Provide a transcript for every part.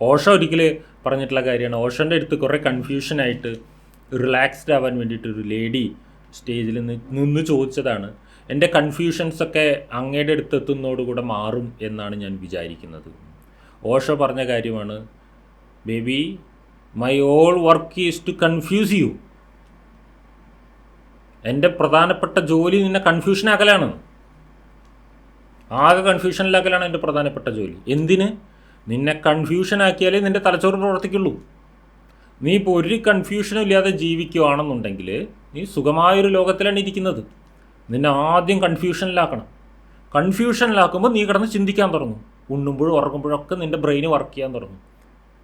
ഓഷോ ഒരിക്കൽ പറഞ്ഞിട്ടുള്ള കാര്യമാണ്. ഓഷോന്റെ അടുത്ത് കുറേ കൺഫ്യൂഷനായിട്ട് റിലാക്സ്ഡ് ആവാൻ വേണ്ടിയിട്ട് ഒരു ലേഡി സ്റ്റേജിൽ നിന്ന് നിന്ന് ചോദിച്ചതാണ്. എന്റെ കൺഫ്യൂഷൻസൊക്കെ അങ്ങയുടെ അടുത്ത് എത്തുന്നതോടുകൂടെ മാറും എന്നാണ് ഞാൻ വിചാരിക്കുന്നത്. ഓഷോ പറഞ്ഞ കാര്യമാണ് baby my all work is to confuse you എന്റെ പ്രധാനപ്പെട്ട ജോലി നിന്നെ കൺഫ്യൂഷനാക്കലാണ് ആകെ കൺഫ്യൂഷനിലാക്കലാണ് എന്റെ പ്രധാനപ്പെട്ട ജോലി. എന്തിന്? നിന്നെ കൺഫ്യൂഷൻ ആക്കിയാലേ നിന്റെ തലച്ചോറ് പ്രവർത്തിക്കുള്ളൂ. നീ ഇപ്പോൾ ഒരു കൺഫ്യൂഷനും ഇല്ലാതെ ജീവിക്കുകയാണെന്നുണ്ടെങ്കിൽ നീ സുഖമായൊരു ലോകത്തിലാണ് ഇരിക്കുന്നത്. നിന്നെ ആദ്യം കൺഫ്യൂഷനിലാക്കണം കൺഫ്യൂഷനിലാക്കുമ്പോൾ നീ കിടന്ന് ചിന്തിക്കാൻ തുടങ്ങും. ഉണ്ണുമ്പോഴും ഉറങ്ങുമ്പോഴൊക്കെ നിന്റെ ബ്രെയിൻ വർക്ക് ചെയ്യാൻ തുടങ്ങും.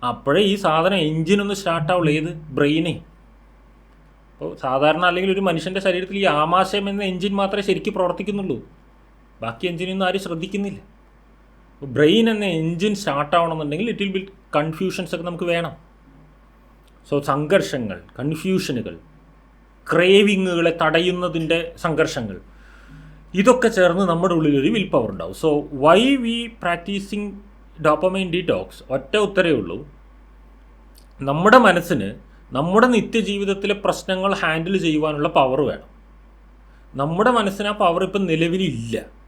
അപ്പോഴേ ഈ സാധനം എഞ്ചിനൊന്ന് സ്റ്റാർട്ടാവുള്ളൂ ഏത്? ബ്രെയിനെ അപ്പോൾ സാധാരണ അല്ലെങ്കിൽ ഒരു മനുഷ്യന്റെ ശരീരത്തിൽ ഈ ആമാശയം എന്ന എൻജിൻ മാത്രമേ ശരിക്കും പ്രവർത്തിക്കുന്നുള്ളൂ. ബാക്കി എൻജിനൊന്നും ആരും ശ്രദ്ധിക്കുന്നില്ല. ബ്രെയിൻ എന്ന എൻജിൻ സ്റ്റാർട്ട് ആവണമെന്നുണ്ടെങ്കിൽ ഇറ്റ് വിൽ ബിൽ കൺഫ്യൂഷൻസ് ഒക്കെ നമുക്ക് വേണം. സോ സംഘർഷങ്ങൾ കൺഫ്യൂഷനുകൾ ക്രേവിങ്ങുകളെ തടയുന്നതിന്റെ സംഘർഷങ്ങൾ ഇതൊക്കെ ചേർന്ന് നമ്മുടെ ഉള്ളിൽ ഒരു വിൽ പവർ ഉണ്ടാവും. So why we practising dopamine detox ഒറ്റ ഉത്തരേ ഉള്ളൂ. നമ്മുടെ മനസ്സിന് നമ്മുടെ നിത്യജീവിതത്തിലെ പ്രശ്നങ്ങൾ ഹാൻഡിൽ ചെയ്യുവാനുള്ള പവർ വേണം. നമ്മുടെ മനസ്സിന് ആ പവർ ഇപ്പം നിലവിലില്ല.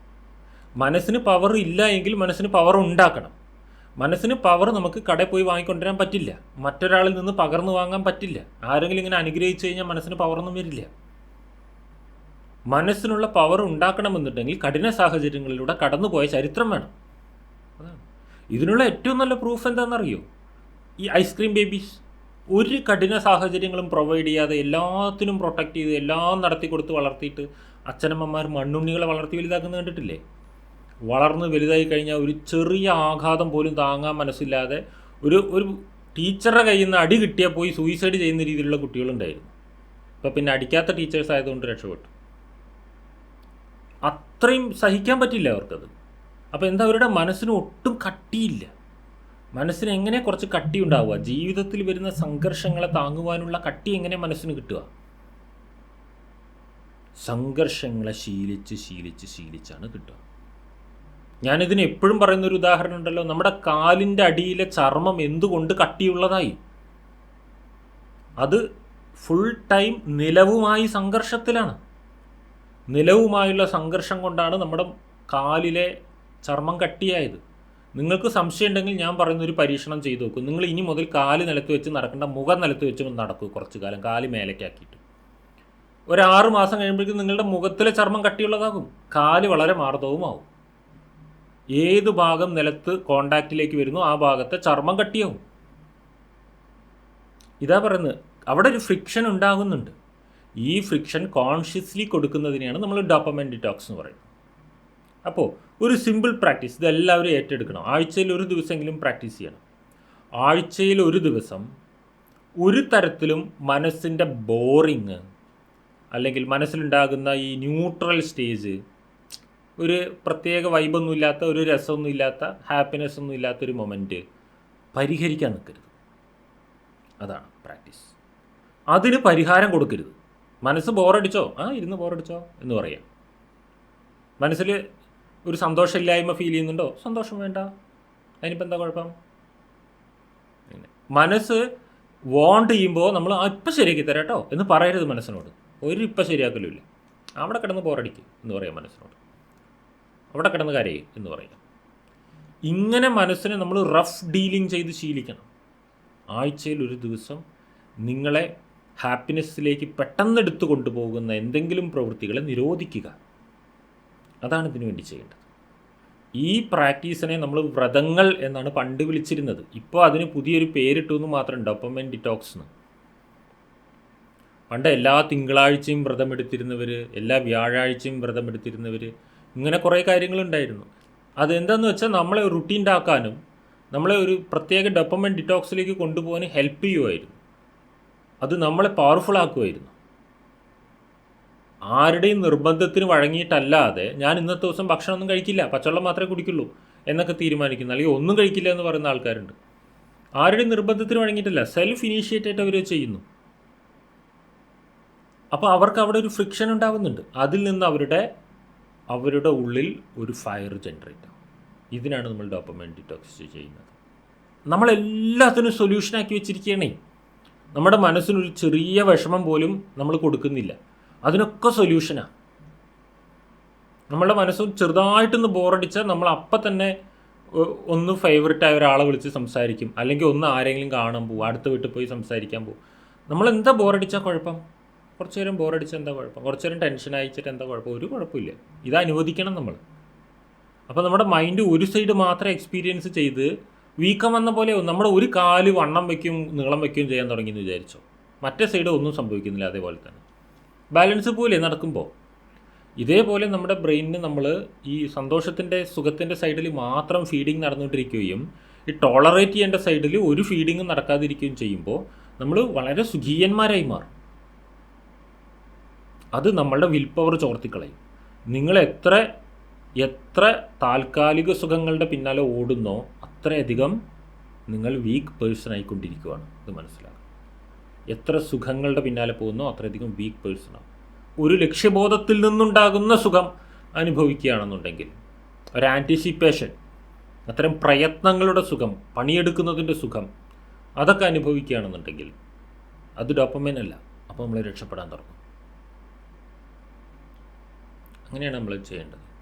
മനസ്സിന് പവർ ഇല്ല എങ്കിൽ മനസ്സിന് പവർ ഉണ്ടാക്കണം. മനസ്സിന് പവർ നമുക്ക് കടയിൽ പോയി വാങ്ങിക്കൊണ്ടുവരാൻ പറ്റില്ല. മറ്റൊരാളിൽ നിന്ന് പകർന്നു വാങ്ങാൻ പറ്റില്ല. ആരെങ്കിലും ഇങ്ങനെ അനുഗ്രഹിച്ചു കഴിഞ്ഞാൽ മനസ്സിന് പവറൊന്നും വരില്ല. മനസ്സിനുള്ള പവർ ഉണ്ടാക്കണമെന്നുണ്ടെങ്കിൽ കഠിന സാഹചര്യങ്ങളിലൂടെ കടന്നുപോയ ചരിത്രം വേണം. അതാണ്. ഇതിനുള്ള ഏറ്റവും നല്ല പ്രൂഫ് എന്താണെന്നറിയോ? ഈ ഐസ്ക്രീം ബേബീസ് ഒരു കഠിന സാഹചര്യങ്ങളും പ്രൊവൈഡ് ചെയ്യാതെ എല്ലാത്തിനും പ്രൊട്ടക്റ്റ് ചെയ്ത് എല്ലാം നടത്തി കൊടുത്ത് വളർത്തിയിട്ട് അച്ഛനമ്മമാർ മണ്ണുണ്ണികളെ വളർത്തി വലുതാക്കുന്നത് കണ്ടിട്ടില്ലേ? വളർന്ന് വലുതായി കഴിഞ്ഞാൽ ഒരു ചെറിയ ആഘാതം പോലും താങ്ങാൻ മനസ്സില്ലാതെ ഒരു ഒരു ടീച്ചറുടെ കയ്യിൽ നിന്ന് അടി കിട്ടിയാൽ പോയി സൂയിസൈഡ് ചെയ്യുന്ന രീതിയിലുള്ള കുട്ടികളുണ്ടായിരുന്നു. അപ്പം പിന്നെ അടിക്കാത്ത ടീച്ചേഴ്സ് ആയതുകൊണ്ട് രക്ഷപ്പെട്ടു. അത്രയും സഹിക്കാൻ പറ്റില്ല അവർക്കത്. അപ്പോൾ എന്താ അവരുടെ മനസ്സിന് ഒട്ടും കട്ടിയില്ല. മനസ്സിന് എങ്ങനെ കുറച്ച് കട്ടി ഉണ്ടാവുക? ജീവിതത്തിൽ വരുന്ന സംഘർഷങ്ങളെ താങ്ങുവാനുള്ള കട്ടി എങ്ങനെ മനസ്സിന് കിട്ടുക? സംഘർഷങ്ങളെ ശീലിച്ച് ശീലിച്ച് ശീലിച്ചാണ് കിട്ടുക. ഞാനിതിന് എപ്പോഴും പറയുന്ന ഒരു ഉദാഹരണം ഉണ്ടല്ലോ. നമ്മുടെ കാലിന്റെ അടിയിലെ ചർമ്മം എന്തുകൊണ്ട് കട്ടിയുള്ളതായി? അത് ഫുൾ ടൈം നിലവുമായി സംഘർഷത്തിലാണ്. നിലവുമായുള്ള സംഘർഷം കൊണ്ടാണ് നമ്മുടെ കാലിലെ ചർമ്മം കട്ടിയായത്. നിങ്ങൾക്ക് സംശയം ഉണ്ടെങ്കിൽ ഞാൻ പറയുന്നൊരു പരീക്ഷണം ചെയ്തു നോക്കും. നിങ്ങൾ ഇനി മുതൽ കാൽ നിലത്ത് വെച്ച് നടക്കേണ്ട മുഖം നിലത്ത് വെച്ച് നടക്കൂ കുറച്ച് കാലം കാൽ മേലേക്കാക്കിയിട്ട്. ഒരു മാസം കഴിയുമ്പോഴേക്കും നിങ്ങളുടെ മുഖത്തിലെ ചർമ്മം കട്ടിയുള്ളതാകും. കാൽ വളരെ മാർദ്ദവുമാവും. ഏത് ഭാഗം നിലത്ത് കോണ്ടാക്റ്റിലേക്ക് വരുന്നു ആ ഭാഗത്തെ ചർമ്മം കട്ടിയാവും ഇതാ പറയുന്നത് അവിടെ ഒരു ഫ്രിക്ഷൻ ഉണ്ടാകുന്നുണ്ട്. ഈ ഫ്രിക്ഷൻ കോൺഷ്യസ്ലി കൊടുക്കുന്നതിനെയാണ് നമ്മൾ ഡോപ്പമൈൻ ഡിറ്റോക്സ് എന്ന് പറയുന്നത്. അപ്പോൾ ഒരു സിമ്പിൾ പ്രാക്ടീസ് ഇതെല്ലാവരും ഏറ്റെടുക്കണം. ആഴ്ചയിൽ ഒരു ദിവസമെങ്കിലും പ്രാക്ടീസ് ചെയ്യണം. ആഴ്ചയിൽ ഒരു ദിവസം ഒരു തരത്തിലും മനസ്സിന്റെ ബോറിങ് അല്ലെങ്കിൽ മനസ്സിലുണ്ടാകുന്ന ഈ ന്യൂട്രൽ സ്റ്റേജ് ഒരു പ്രത്യേക വൈബൊന്നും ഇല്ലാത്ത ഒരു രസമൊന്നും ഇല്ലാത്ത ഹാപ്പിനെസ് ഒന്നും ഇല്ലാത്തൊരു മൊമെന്റ് പരിഹരിക്കാൻ നിൽക്കരുത്. അതാണ് പ്രാക്ടീസ് അതിന് പരിഹാരം കൊടുക്കരുത്. മനസ്സ് ബോറടിച്ചോ ആ ഇരുന്ന് ബോറടിച്ചോ എന്ന് പറയാം. മനസ്സിൽ ഒരു സന്തോഷമില്ലായ്മ ഫീൽ ചെയ്യുന്നുണ്ടോ? സന്തോഷം വേണ്ട. അതിനിപ്പോൾ എന്താ കുഴപ്പം? മനസ്സ് വോണ്ട് ചെയ്യുമ്പോൾ നമ്മൾ ആ ഇപ്പം ശരിയാക്കി തരാം കേട്ടോ എന്ന് പറയരുത് മനസ്സിനോട്. ഒരു ഇപ്പം ശരിയാക്കലുമില്ല. അവിടെ കിടന്ന് ബോറടിക്കും എന്ന് പറയാം മനസ്സിനോട്. അവിടെ കിടന്ന് കരയും എന്ന് പറയാം. ഇങ്ങനെ മനസ്സിനെ നമ്മൾ റഫ് ഡീലിംഗ് ചെയ്ത് ശീലിക്കണം. ആഴ്ചയിൽ ഒരു ദിവസം നിങ്ങളെ ഹാപ്പിനെസ്സിലേക്ക് പെട്ടെന്ന് എടുത്തു കൊണ്ടുപോകുന്ന എന്തെങ്കിലും പ്രവൃത്തികളെ നിരോധിക്കുക. അതാണ് ഇതിനു വേണ്ടി ചെയ്യേണ്ടത്. ഈ പ്രാക്ടീസിനെ നമ്മൾ വ്രതങ്ങൾ എന്നാണ് പണ്ട് വിളിച്ചിരുന്നത്. ഇപ്പോൾ അതിന് പുതിയൊരു പേരിട്ടു എന്ന് മാത്രം ഡോപ്പമെൻ ഡിറ്റോക്സ് എന്ന്. പണ്ട് എല്ലാ തിങ്കളാഴ്ചയും വ്രതമെടുത്തിരുന്നവർ എല്ലാ വ്യാഴാഴ്ചയും വ്രതമെടുത്തിരുന്നവർ ഇങ്ങനെ കുറേ കാര്യങ്ങളുണ്ടായിരുന്നു. അതെന്താണെന്ന് വെച്ചാൽ നമ്മളെ റുട്ടീന്റെ ആക്കാനും നമ്മളെ ഒരു പ്രത്യേക ഡോപ്പമൈൻ ഡിറ്റോക്സിലേക്ക് കൊണ്ടുപോകാൻ ഹെൽപ്പ് ചെയ്യുമായിരുന്നു അത് നമ്മളെ പവർഫുൾ ആക്കുമായിരുന്നു ആരുടെയും നിർബന്ധത്തിന് വഴങ്ങിയിട്ടല്ലാതെ ഞാൻ ഇന്നത്തെ ദിവസം ഭക്ഷണമൊന്നും കഴിക്കില്ല പച്ചവെള്ളം മാത്രമേ കുടിക്കുള്ളൂ എന്നൊക്കെ തീരുമാനിക്കുന്നു. അല്ലെങ്കിൽ ഒന്നും കഴിക്കില്ല എന്ന് പറയുന്ന ആൾക്കാരുണ്ട്. ആരുടെയും നിർബന്ധത്തിന് വഴങ്ങിയിട്ടല്ല സെൽഫ് ഇനീഷ്യേറ്റഡ് അവർ ചെയ്യുന്നു. അപ്പോൾ അവർക്ക് അവിടെ ഒരു ഫ്രിക്ഷൻ ഉണ്ടാകുന്നുണ്ട് അതിൽ നിന്ന് അവരുടെ അവരുടെ ഉള്ളിൽ ഒരു ഫയർ ജനറേറ്റ് ആവും. ഇതിനാണ് നമ്മൾ ഡോപ്പമൈൻ ഡിറ്റോക്സ് ചെയ്യുന്നത്. നമ്മളെല്ലാത്തിനും സൊല്യൂഷനാക്കി വെച്ചിരിക്കുകയാണേ നമ്മുടെ മനസ്സിനൊരു ചെറിയ വിഷമം പോലും നമ്മൾ കൊടുക്കുന്നില്ല. അതിനൊക്കെ സൊല്യൂഷനാണ് നമ്മളുടെ മനസ്സ് ചെറുതായിട്ടൊന്ന് ബോറടിച്ചാൽ നമ്മൾ അപ്പം തന്നെ ഒന്ന് ഫേവററ്റ് ആയ ഒരാളെ വിളിച്ച് സംസാരിക്കും. അല്ലെങ്കിൽ ഒന്ന് ആരെങ്കിലും കാണാൻ പോകും അടുത്ത വീട്ടിൽ പോയി സംസാരിക്കാൻ പോകും നമ്മൾ എന്താ ബോറടിച്ചാൽ കുഴപ്പം? കുറച്ച് നേരം ബോറടിച്ച് എന്താ കുഴപ്പം? കുറച്ച് നേരം ടെൻഷൻ അയച്ചിട്ട് എന്താ കുഴപ്പം? ഒരു കുഴപ്പമില്ല. ഇത് അനുവദിക്കണം നമ്മൾ അപ്പോൾ നമ്മുടെ മൈൻഡ് ഒരു സൈഡ് മാത്രം എക്സ്പീരിയൻസ് ചെയ്ത് വീക്കം വന്ന പോലെ നമ്മുടെ ഒരു കാൽ വണ്ണം വയ്ക്കും നീളം വയ്ക്കുകയും ചെയ്യാൻ തുടങ്ങി എന്ന് വിചാരിച്ചോ? മറ്റേ സൈഡ് ഒന്നും സംഭവിക്കുന്നില്ല അതേപോലെ തന്നെ. ബാലൻസ് പോലെ നടക്കുമ്പോൾ ഇതേപോലെ നമ്മുടെ ബ്രെയിനിന് നമ്മൾ ഈ സന്തോഷത്തിന്റെ സുഖത്തിന്റെ സൈഡിൽ മാത്രം ഫീഡിങ് നടന്നുകൊണ്ടിരിക്കുകയും ഈ ടോളറേറ്റ് ചെയ്യേണ്ട സൈഡിൽ ഒരു ഫീഡിങ്ങും നടക്കാതിരിക്കുകയും ചെയ്യുമ്പോൾ നമ്മൾ വളരെ സുഖീയന്മാരായി മാറും. അത് നമ്മളുടെ വിൽ പവർ ചോർത്തിക്കളയും. നിങ്ങൾ എത്ര എത്ര താൽക്കാലിക സുഖങ്ങളുടെ പിന്നാലെ ഓടുന്നോ അത്രയധികം നിങ്ങൾ വീക്ക് പേഴ്സൺ ആയിക്കൊണ്ടിരിക്കുകയാണ് ഇത് മനസ്സിലാക്കുക എത്ര സുഖങ്ങളുടെ പിന്നാലെ പോകുന്നോ അത്രയധികം വീക്ക് പേഴ്സണാണ് ഒരു ലക്ഷ്യബോധത്തിൽ നിന്നുണ്ടാകുന്ന സുഖം അനുഭവിക്കുകയാണെന്നുണ്ടെങ്കിൽ ഒരു ആന്റിസിപ്പേഷൻ അത്തരം പ്രയത്നങ്ങളുടെ സുഖം പണിയെടുക്കുന്നതിന്റെ സുഖം അതൊക്കെ അനുഭവിക്കുകയാണെന്നുണ്ടെങ്കിൽ അത് ഡോപ്പമൈൻ അല്ല. അപ്പോൾ നമ്മൾ രക്ഷപ്പെടാൻ തുടങ്ങും. അങ്ങനെയാണ് നമ്മൾ ചെയ്യേണ്ടത്.